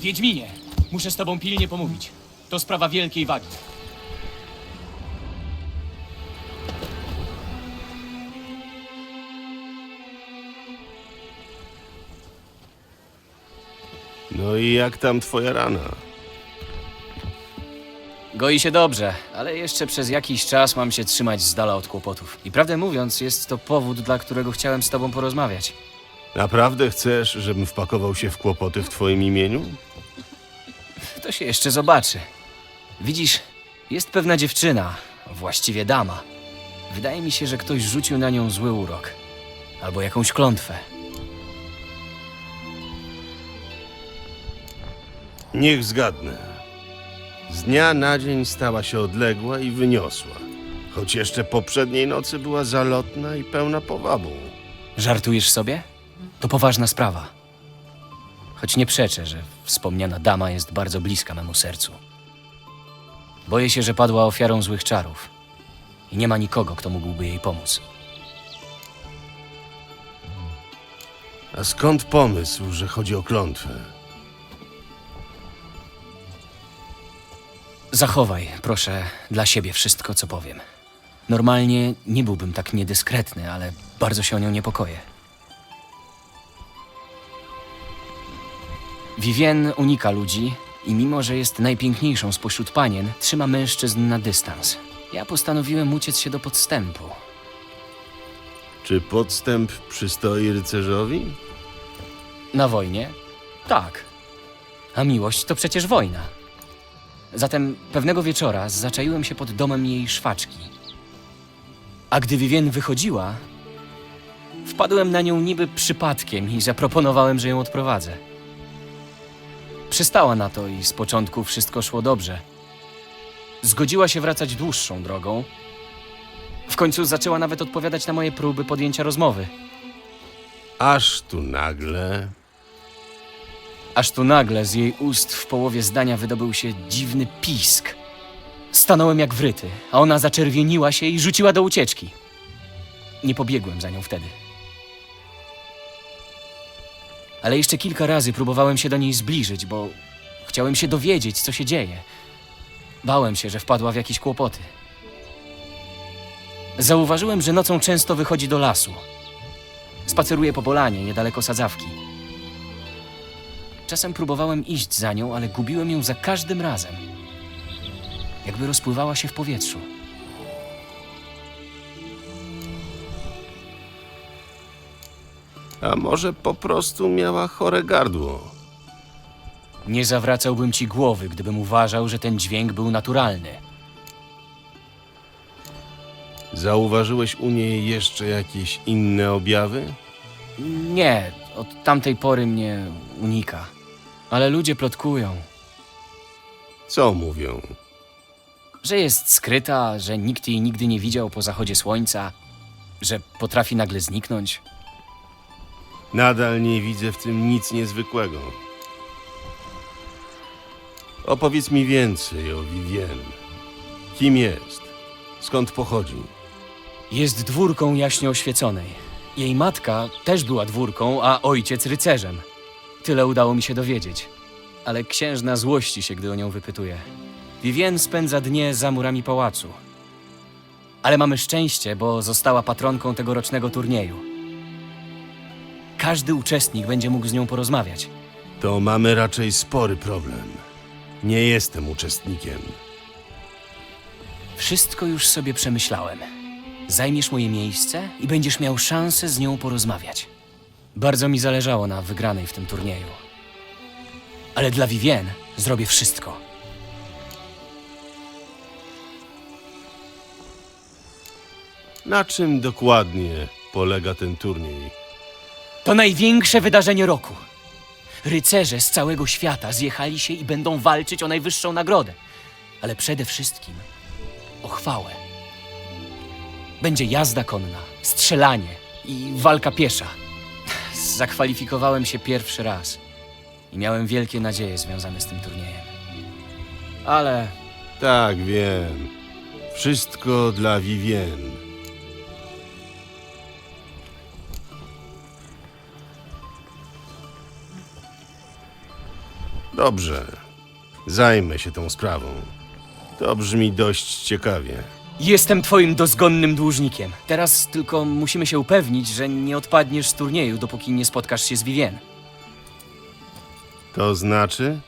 Wiedźminie, muszę z tobą pilnie pomówić. To sprawa wielkiej wagi. No i jak tam twoja rana? Goi się dobrze, ale jeszcze przez jakiś czas mam się trzymać z dala od kłopotów. I prawdę mówiąc, jest to powód, dla którego chciałem z tobą porozmawiać. Naprawdę chcesz, żebym wpakował się w kłopoty w twoim imieniu? To się jeszcze zobaczy. Widzisz, jest pewna dziewczyna, właściwie dama. Wydaje mi się, że ktoś rzucił na nią zły urok. Albo jakąś klątwę. Niech zgadnę. Z dnia na dzień stała się odległa i wyniosła. Choć jeszcze poprzedniej nocy była zalotna i pełna powabu. Żartujesz sobie? To poważna sprawa. Choć nie przeczę, że wspomniana dama jest bardzo bliska memu sercu. Boję się, że padła ofiarą złych czarów. I nie ma nikogo, kto mógłby jej pomóc. A skąd pomysł, że chodzi o klątwę? Zachowaj, proszę, dla siebie wszystko, co powiem. Normalnie nie byłbym tak niedyskretny, ale bardzo się o nią niepokoję. Vivien unika ludzi i mimo, że jest najpiękniejszą spośród panien, trzyma mężczyzn na dystans. Ja postanowiłem uciec się do podstępu. Czy podstęp przystoi rycerzowi? Na wojnie? Tak. A miłość to przecież wojna. Zatem pewnego wieczora zaczaiłem się pod domem jej szwaczki. A gdy Vivien wychodziła, wpadłem na nią niby przypadkiem i zaproponowałem, że ją odprowadzę. Przystała na to i z początku wszystko szło dobrze. Zgodziła się wracać dłuższą drogą. W końcu zaczęła nawet odpowiadać na moje próby podjęcia rozmowy. Aż tu nagle. Aż tu nagle z jej ust w połowie zdania wydobył się dziwny pisk. Stanąłem jak wryty, a ona zaczerwieniła się i rzuciła do ucieczki. Nie pobiegłem za nią wtedy. Ale jeszcze kilka razy próbowałem się do niej zbliżyć, bo chciałem się dowiedzieć, co się dzieje. Bałem się, że wpadła w jakieś kłopoty. Zauważyłem, że nocą często wychodzi do lasu. Spaceruje po polanie niedaleko sadzawki. Czasem próbowałem iść za nią, ale gubiłem ją za każdym razem. Jakby rozpływała się w powietrzu. A może po prostu miała chore gardło? Nie zawracałbym ci głowy, gdybym uważał, że ten dźwięk był naturalny. Zauważyłeś u niej jeszcze jakieś inne objawy? Nie, od tamtej pory mnie unika. Ale ludzie plotkują, Co mówią? że jest skryta, że nikt jej nigdy nie widział po zachodzie słońca, że potrafi nagle zniknąć. Nadal nie widzę w tym nic niezwykłego. Opowiedz mi więcej o Vivien. Kim jest? Skąd pochodzi? Jest dwórką jaśnie oświeconej. Jej matka też była dwórką, a ojciec rycerzem. Tyle udało mi się dowiedzieć. Ale księżna złości się, gdy o nią wypytuje. Vivien spędza dnie za murami pałacu. Ale mamy szczęście, bo została patronką tegorocznego turnieju. Każdy uczestnik będzie mógł z nią porozmawiać. To mamy raczej spory problem. Nie jestem uczestnikiem. Wszystko już sobie przemyślałem. Zajmiesz moje miejsce i będziesz miał szansę z nią porozmawiać. Bardzo mi zależało na wygranej w tym turnieju. Ale dla Vivien zrobię wszystko. Na czym dokładnie polega ten turniej? To największe wydarzenie roku. Rycerze z całego świata zjechali się i będą walczyć o najwyższą nagrodę. Ale przede wszystkim o chwałę. Będzie jazda konna, strzelanie i walka piesza. Zakwalifikowałem się pierwszy raz i miałem wielkie nadzieje związane z tym turniejem. Ale Tak, wiem. Wszystko dla Vivien. Dobrze. Zajmę się tą sprawą. To brzmi dość ciekawie. Jestem twoim dozgonnym dłużnikiem. Teraz tylko musimy się upewnić, że nie odpadniesz z turnieju, dopóki nie spotkasz się z Vivien. To znaczy?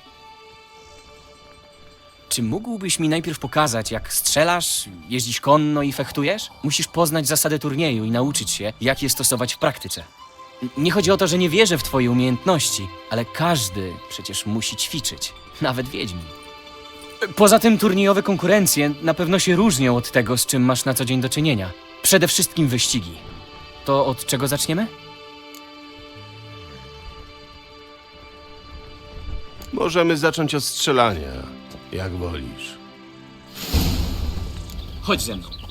Czy mógłbyś mi najpierw pokazać, jak strzelasz, jeździsz konno i fechtujesz? Musisz poznać zasady turnieju i nauczyć się, jak je stosować w praktyce. Nie chodzi o to, że nie wierzę w twoje umiejętności, ale każdy przecież musi ćwiczyć, nawet wiedźmin. Poza tym turniejowe konkurencje na pewno się różnią od tego, z czym masz na co dzień do czynienia. Przede wszystkim wyścigi. To od czego zaczniemy? Możemy zacząć od strzelania, jak wolisz. Chodź ze mną.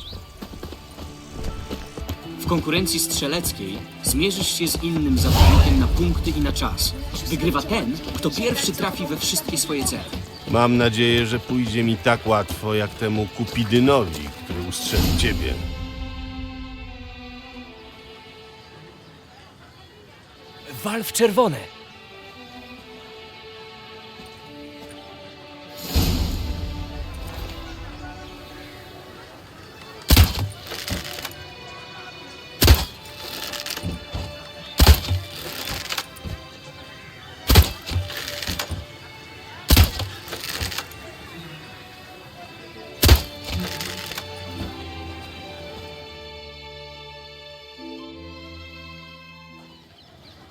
W konkurencji strzeleckiej zmierzysz się z innym zawodnikiem na punkty i na czas. Wygrywa ten, kto pierwszy trafi we wszystkie swoje cele. Mam nadzieję, że pójdzie mi tak łatwo, jak temu Kupidynowi, który ustrzeli ciebie. Wal w czerwone.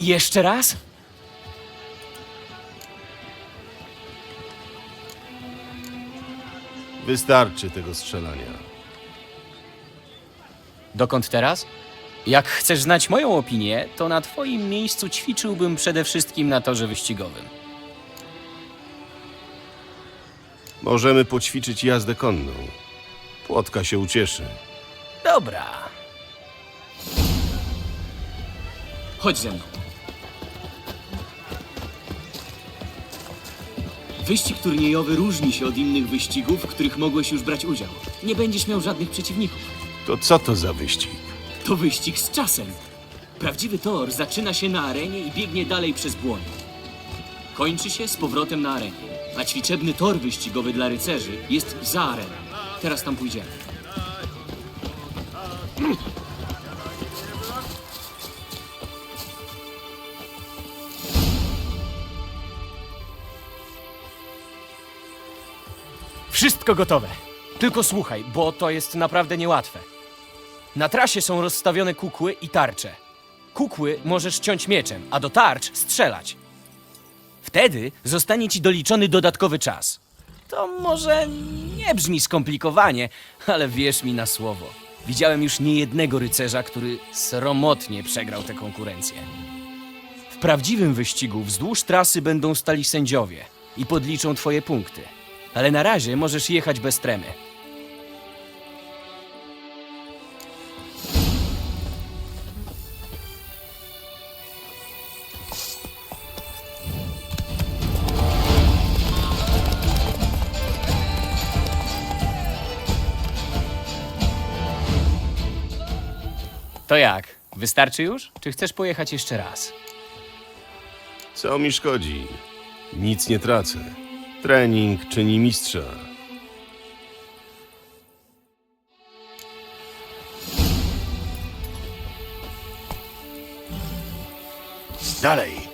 Jeszcze raz? Wystarczy tego strzelania. Dokąd teraz? Jak chcesz znać moją opinię, to na twoim miejscu ćwiczyłbym przede wszystkim na torze wyścigowym. Możemy poćwiczyć jazdę konną. Płotka się ucieszy. Dobra. Chodź ze mną. Wyścig turniejowy różni się od innych wyścigów, w których mogłeś już brać udział. Nie będziesz miał żadnych przeciwników. To co to za wyścig? To wyścig z czasem. Prawdziwy tor zaczyna się na arenie i biegnie dalej przez błoń. Kończy się z powrotem na arenie. A ćwiczebny tor wyścigowy dla rycerzy jest za areną. Teraz tam pójdziemy. Wszystko gotowe. Tylko słuchaj, bo to jest naprawdę niełatwe. Na trasie są rozstawione kukły i tarcze. Kukły możesz ciąć mieczem, a do tarcz strzelać. Wtedy zostanie ci doliczony dodatkowy czas. To może nie brzmi skomplikowanie, ale wierz mi na słowo. Widziałem już niejednego rycerza, który sromotnie przegrał tę konkurencję. W prawdziwym wyścigu wzdłuż trasy będą stali sędziowie i podliczą twoje punkty. Ale na razie możesz jechać bez tremy. To jak? Wystarczy już? Czy chcesz pojechać jeszcze raz? Co mi szkodzi? Nic nie tracę. Trening czyni mistrza. Dalej.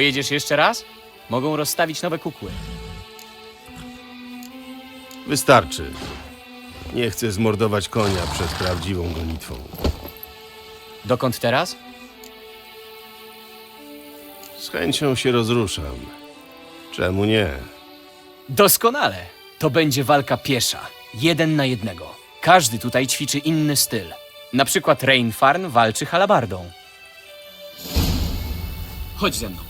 Pojedziesz jeszcze raz? Mogą rozstawić nowe kukły. Wystarczy. Nie chcę zmordować konia przed prawdziwą gonitwą. Dokąd teraz? Z chęcią się rozruszam. Czemu nie? Doskonale. To będzie walka piesza. Jeden na jednego. Każdy tutaj ćwiczy inny styl. Na przykład Reinfarn walczy halabardą. Chodź ze mną.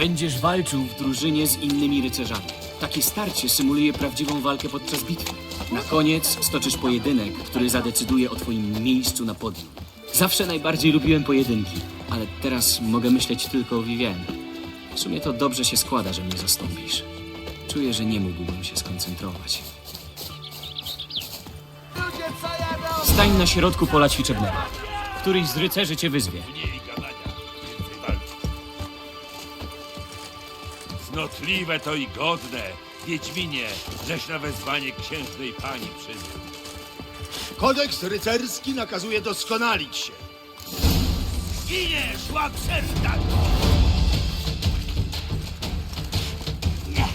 Będziesz walczył w drużynie z innymi rycerzami. Takie starcie symuluje prawdziwą walkę podczas bitwy. Na koniec stoczysz pojedynek, który zadecyduje o twoim miejscu na podium. Zawsze najbardziej lubiłem pojedynki, ale teraz mogę myśleć tylko o Vivienne. W sumie to dobrze się składa, że mnie zastąpisz. Czuję, że nie mógłbym się skoncentrować. Stań na środku pola ćwiczebnego. Któryś z rycerzy cię wyzwie. Cnotliwe to i godne, Wiedźminie, żeś na wezwanie księżnej pani przybył. Kodeks rycerski nakazuje doskonalić się. Giniesz, łapszerta!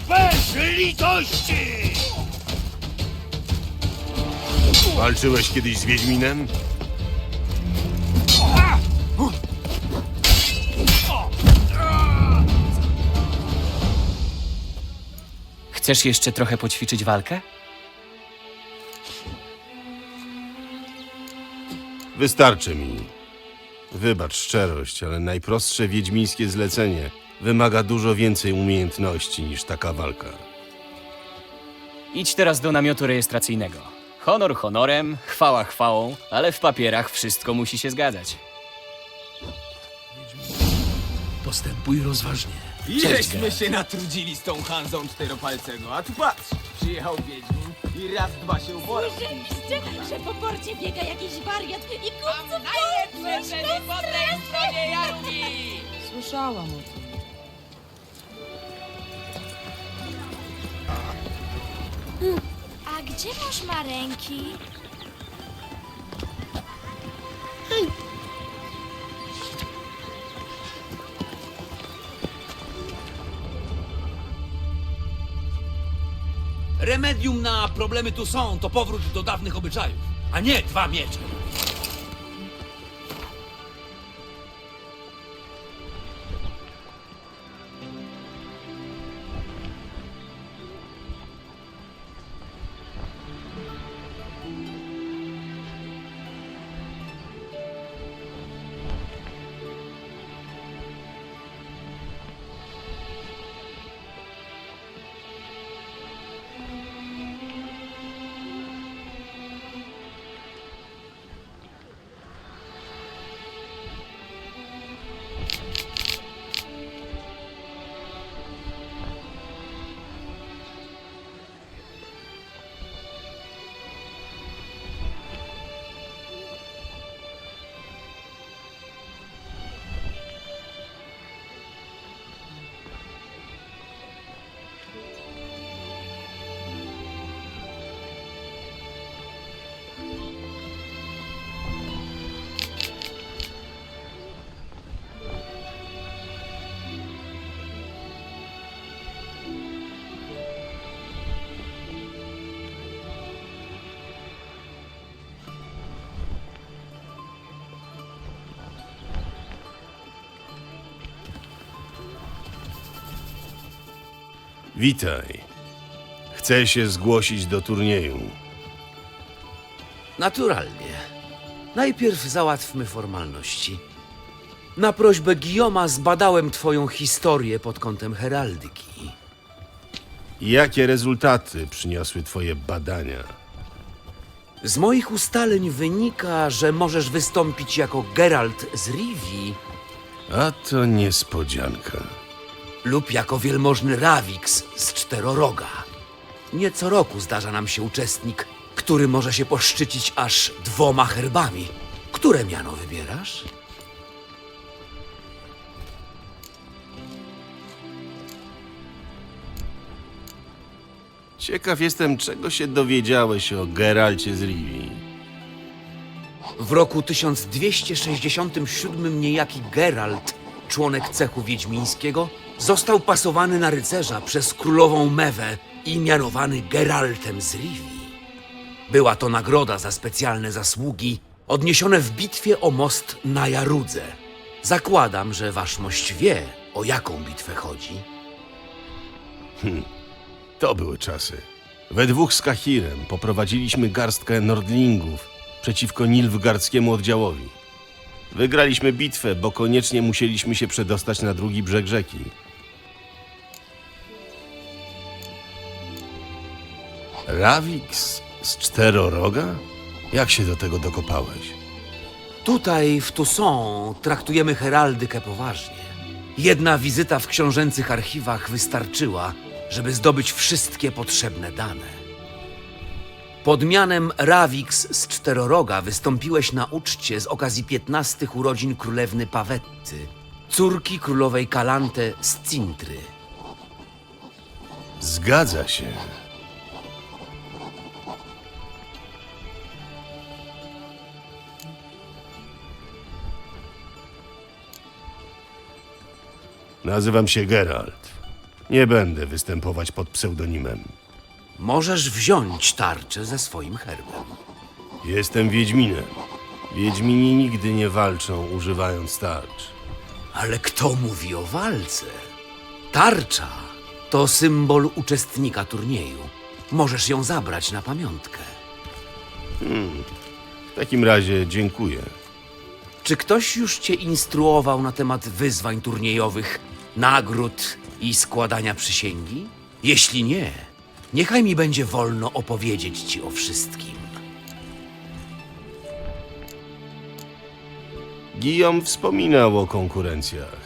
Bez litości! Walczyłeś kiedyś z Wiedźminem? Chcesz jeszcze trochę poćwiczyć walkę? Wystarczy mi. Wybacz szczerość, ale najprostsze wiedźmińskie zlecenie wymaga dużo więcej umiejętności niż taka walka. Idź teraz do namiotu rejestracyjnego. Honor honorem, chwała chwałą, ale w papierach wszystko musi się zgadzać. Postępuj rozważnie. Geralt. się natrudzili z tą Hanzą czteropalcego, a tu patrz, przyjechał Wiedźmin i raz dwa się uporał. Słyszeliście, że po porcie biega jakiś wariat i kupców najlepsze Słyszałam o tym. A gdzie masz ma ręki? Remedium na problemy tu są, to powrót do dawnych obyczajów, a nie dwa miecze. Witaj. Chcę się zgłosić do turnieju. Naturalnie. Najpierw załatwmy formalności. Na prośbę Gioma zbadałem twoją historię pod kątem heraldyki. Jakie rezultaty przyniosły twoje badania? Z moich ustaleń wynika, że możesz wystąpić jako Geralt z Rivii A to niespodzianka. Lub jako wielmożny Ravix z Czteroroga. Nie co roku zdarza nam się uczestnik, który może się poszczycić aż dwoma herbami. Które miano wybierasz? Ciekaw jestem, czego się dowiedziałeś o Geralcie z Rivii. W roku 1267 niejaki Geralt, członek cechu wiedźmińskiego, został pasowany na rycerza przez królową Mewę i mianowany Geraltem z Rivii. Była to nagroda za specjalne zasługi odniesione w bitwie o most na Jarudze. Zakładam, że wasz mość wie, o jaką bitwę chodzi. To były czasy. We dwóch z Kahirem poprowadziliśmy garstkę Nordlingów przeciwko Nilfgardzkiemu oddziałowi. Wygraliśmy bitwę, bo koniecznie musieliśmy się przedostać na drugi brzeg rzeki. Ravix z czteroroga? Jak się do tego dokopałeś? Tutaj w Toussaint traktujemy heraldykę poważnie. Jedna wizyta w książęcych archiwach wystarczyła, żeby zdobyć wszystkie potrzebne dane. Pod mianem Ravix z Czteroroga wystąpiłeś na uczcie z okazji 15 urodzin królewny Pawetty, córki królowej Kalante z Cintry. Zgadza się. Nazywam się Geralt. Nie będę występować pod pseudonimem. Możesz wziąć tarczę ze swoim herbem. Jestem Wiedźminem. Wiedźmini nigdy nie walczą używając tarcz. Ale kto mówi o walce? Tarcza to symbol uczestnika turnieju. Możesz ją zabrać na pamiątkę. W takim razie dziękuję. Czy ktoś już cię instruował na temat wyzwań turniejowych, nagród i składania przysięgi? Jeśli nie, niechaj mi będzie wolno opowiedzieć ci o wszystkim. Guillaume wspominał o konkurencjach,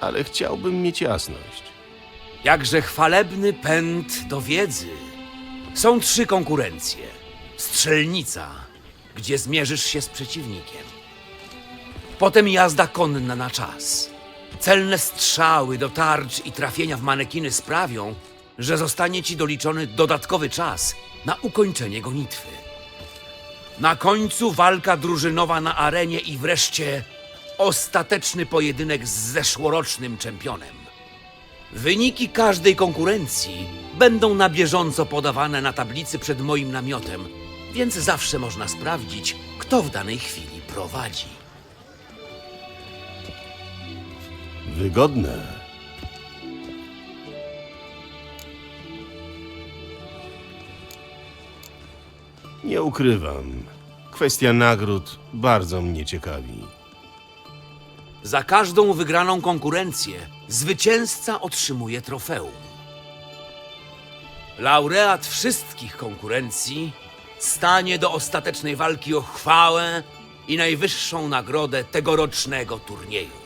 ale chciałbym mieć jasność. Jakże chwalebny pęd do wiedzy. Są trzy konkurencje. Strzelnica, gdzie zmierzysz się z przeciwnikiem. Potem jazda konna na czas. Celne strzały do tarcz i trafienia w manekiny sprawią, że zostanie ci doliczony dodatkowy czas na ukończenie gonitwy. Na końcu walka drużynowa na arenie i wreszcie ostateczny pojedynek z zeszłorocznym czempionem. Wyniki każdej konkurencji będą na bieżąco podawane na tablicy przed moim namiotem, więc zawsze można sprawdzić, kto w danej chwili prowadzi. Wygodne. Nie ukrywam. Kwestia nagród bardzo mnie ciekawi. Za każdą wygraną konkurencję zwycięzca otrzymuje trofeum. Laureat wszystkich konkurencji stanie do ostatecznej walki o chwałę i najwyższą nagrodę tegorocznego turnieju.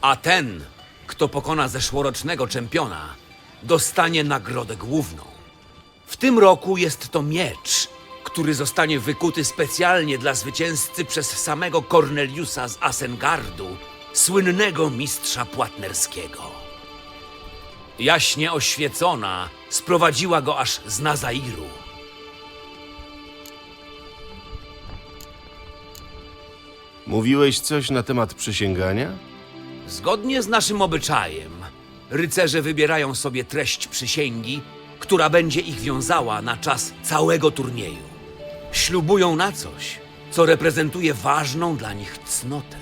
A ten, kto pokona zeszłorocznego czempiona, dostanie nagrodę główną. W tym roku jest to miecz, który zostanie wykuty specjalnie dla zwycięzcy przez samego Corneliusa z Asengardu, słynnego mistrza płatnerskiego. Jaśnie oświecona sprowadziła go aż z Nazairu. Mówiłeś coś na temat przysięgania? Zgodnie z naszym obyczajem, rycerze wybierają sobie treść przysięgi, która będzie ich wiązała na czas całego turnieju. Ślubują na coś, co reprezentuje ważną dla nich cnotę.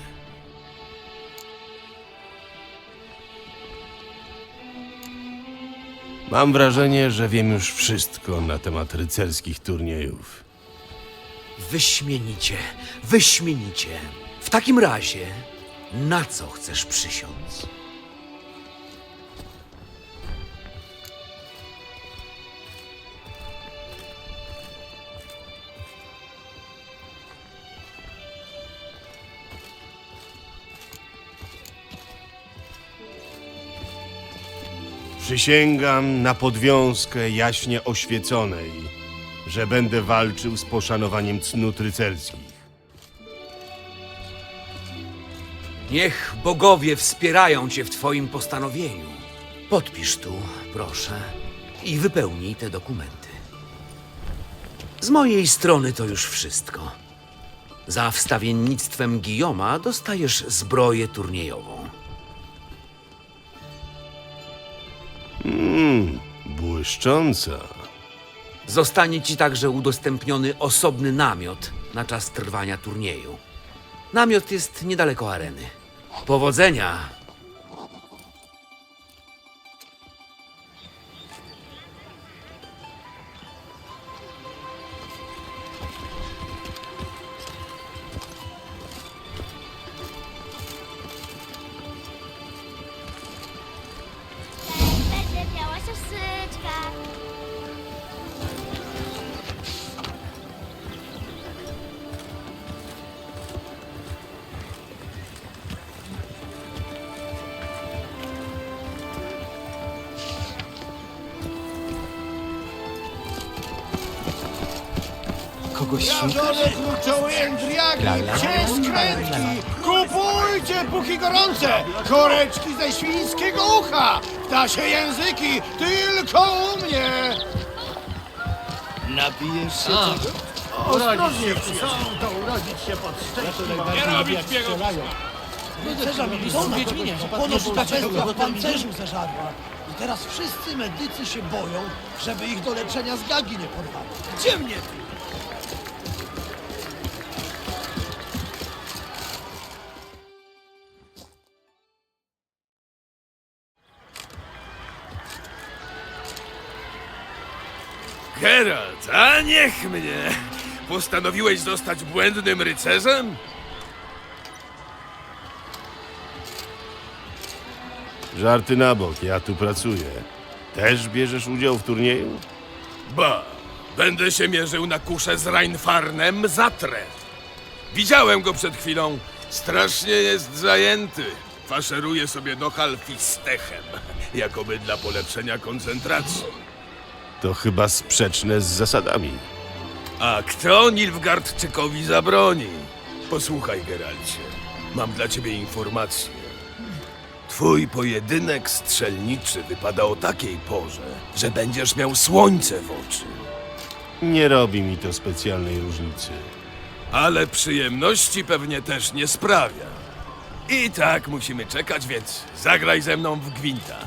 Mam wrażenie, że wiem już wszystko na temat rycerskich turniejów. Wyśmienicie, wyśmienicie. W takim razie, na co chcesz przysiąc? Przysięgam na podwiązkę jaśnie oświeconej, że będę walczył z poszanowaniem cnót rycerskich. Niech bogowie wspierają cię w twoim postanowieniu. Podpisz tu, proszę, i wypełnij te dokumenty. Z mojej strony to już wszystko. Za wstawiennictwem Gijoma dostajesz zbroję turniejową. Błyszcząca. Zostanie ci także udostępniony osobny namiot na czas trwania turnieju. Namiot jest niedaleko areny. Powodzenia! Gorące. Koreczki ze świńskiego ucha. Ptasie języki, tylko u mnie. Napijesz się czego? Ostrożnie, są to urodzić się pod szczęściem. Nie robić biegu! Rycerza Wiedźminie, ponoć w pancerzu zażarła. I teraz wszyscy medycy się boją, żeby ich do leczenia z gagi nie porwano. Gdzie mnie tu? Geralt, a niech mnie! Postanowiłeś zostać błędnym rycerzem? Żarty na bok, ja tu pracuję. Też bierzesz udział w turnieju? Ba, będę się mierzył na kuszę z Reinfarnem Zatre. Widziałem go przed chwilą. Strasznie jest zajęty. Faszeruje sobie do halfistechem, jakoby dla polepszenia koncentracji. To chyba sprzeczne z zasadami. A kto Nilfgaardczykowi zabroni? Posłuchaj, Geralcie. Mam dla ciebie informację. Twój pojedynek strzelniczy wypada o takiej porze, że będziesz miał słońce w oczy. Nie robi mi to specjalnej różnicy. Ale przyjemności pewnie też nie sprawia. I tak musimy czekać, więc zagraj ze mną w gwinta.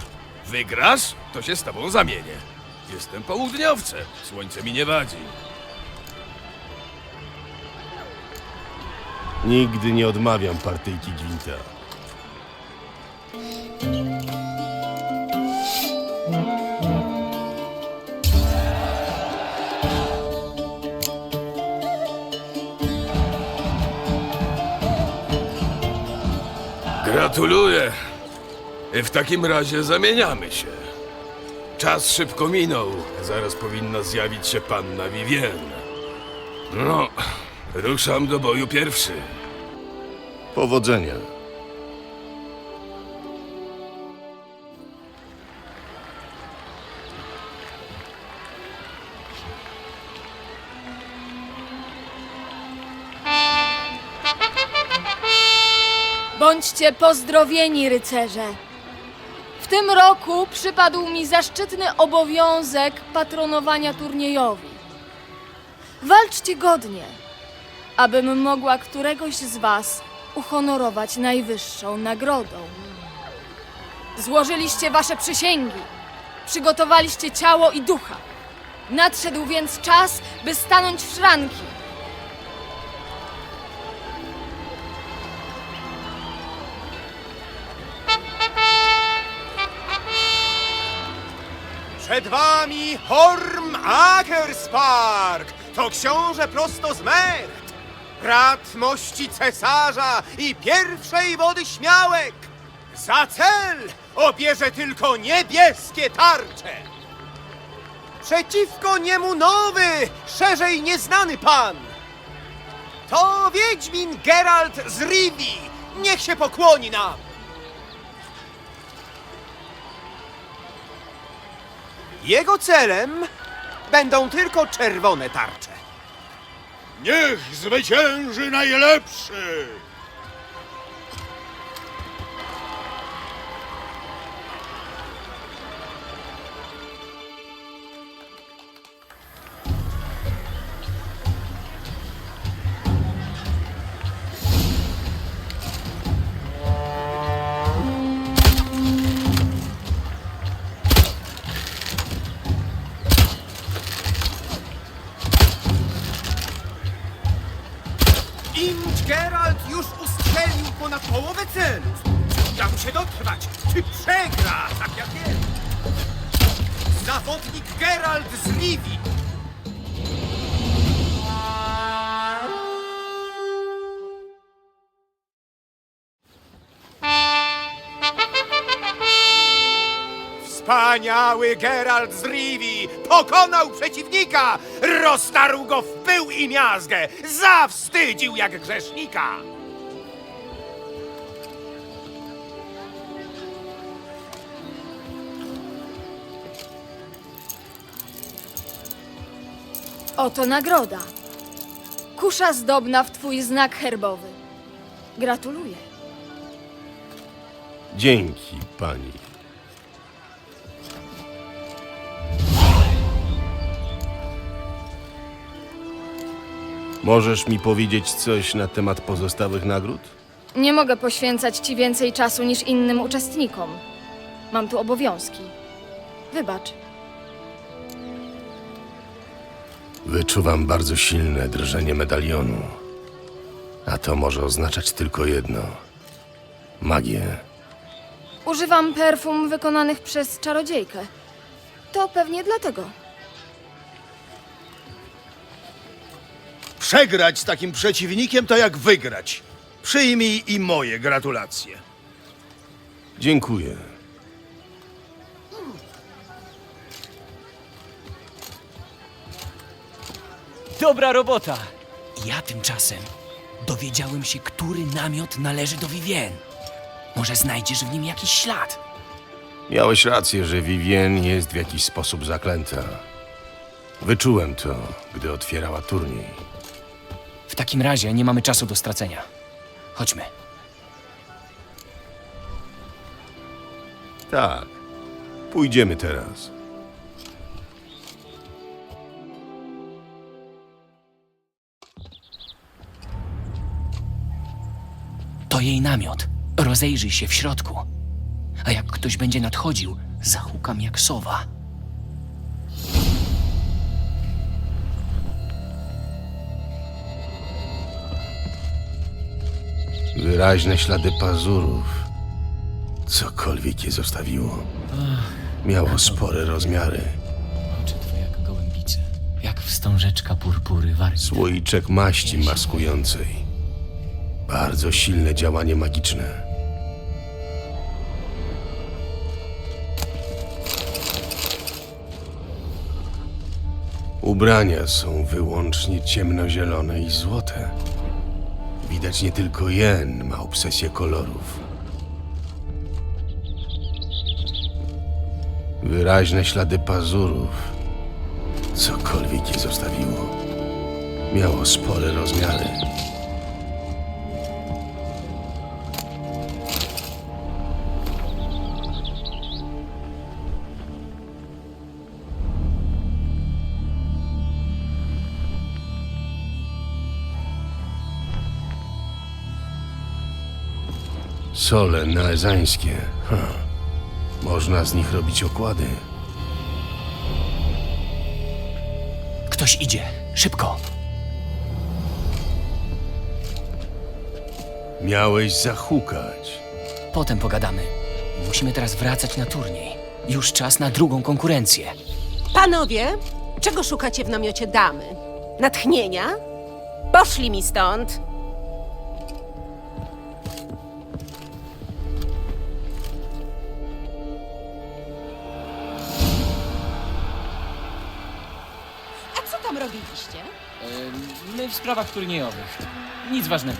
Wygrasz, to się z tobą zamienię. Jestem południowcem, słońce mi nie wadzi. Nigdy nie odmawiam partyjki gwinta. Gratuluję. W takim razie zamieniamy się. Czas szybko minął. Zaraz powinna zjawić się panna Vivienne. No, ruszam do boju pierwszy. Powodzenia. Bądźcie pozdrowieni, rycerze. Tym roku przypadł mi zaszczytny obowiązek patronowania turniejowi. Walczcie godnie, abym mogła któregoś z was uhonorować najwyższą nagrodą. Złożyliście wasze przysięgi, przygotowaliście ciało i ducha. Nadszedł więc czas, by stanąć w szranki. Przed wami Horm Akerspark! To książę prosto z Mecht! Brat mości cesarza i pierwszej wody śmiałek! Za cel obierze tylko niebieskie tarcze! Przeciwko niemu nowy, szerzej nieznany pan! To Wiedźmin Geralt z Rivi! Niech się pokłoni nam! Jego celem będą tylko czerwone tarcze. Niech zwycięży najlepszy! Wspaniały Geralt z Rivi pokonał przeciwnika, roztarł go w pył i miazgę, zawstydził jak grzesznika. Oto nagroda. Kusza zdobna w twój znak herbowy. Gratuluję. Dzięki, pani. Możesz mi powiedzieć coś na temat pozostałych nagród? Nie mogę poświęcać ci więcej czasu niż innym uczestnikom. Mam tu obowiązki. Wybacz. Wyczuwam bardzo silne drżenie medalionu. A to może oznaczać tylko jedno: magię. Używam perfum wykonanych przez czarodziejkę. To pewnie dlatego. Przegrać z takim przeciwnikiem to jak wygrać. Przyjmij i moje gratulacje. Dziękuję. Dobra robota! Ja tymczasem dowiedziałem się, który namiot należy do Vivien. Może znajdziesz w nim jakiś ślad? Miałeś rację, że Vivien jest w jakiś sposób zaklęta. Wyczułem to, gdy otwierała turniej. W takim razie nie mamy czasu do stracenia. Chodźmy. Tak. Pójdziemy teraz. To jej namiot. Rozejrzyj się w środku. A jak ktoś będzie nadchodził, zahukam jak sowa. Wyraźne ślady pazurów. Cokolwiek je zostawiło. Miało spore rozmiary. Oczy twoje jak gołębice, jak wstążeczka purpury warki. Słoiczek maści maskującej. Bardzo silne działanie magiczne. Ubrania są wyłącznie ciemnozielone i złote. Widać nie tylko Jen ma obsesję kolorów. Wyraźne ślady pazurów. Cokolwiek je zostawiło. Miało spore rozmiary. Sole naezańskie. Ha. Można z nich robić okłady. Ktoś idzie. Szybko. Miałeś zahukać. Potem pogadamy. Musimy teraz wracać na turniej. Już czas na drugą konkurencję. Panowie, czego szukacie w namiocie damy? Natchnienia? Poszli mi stąd. Sprawach turniejowych. Nic ważnego.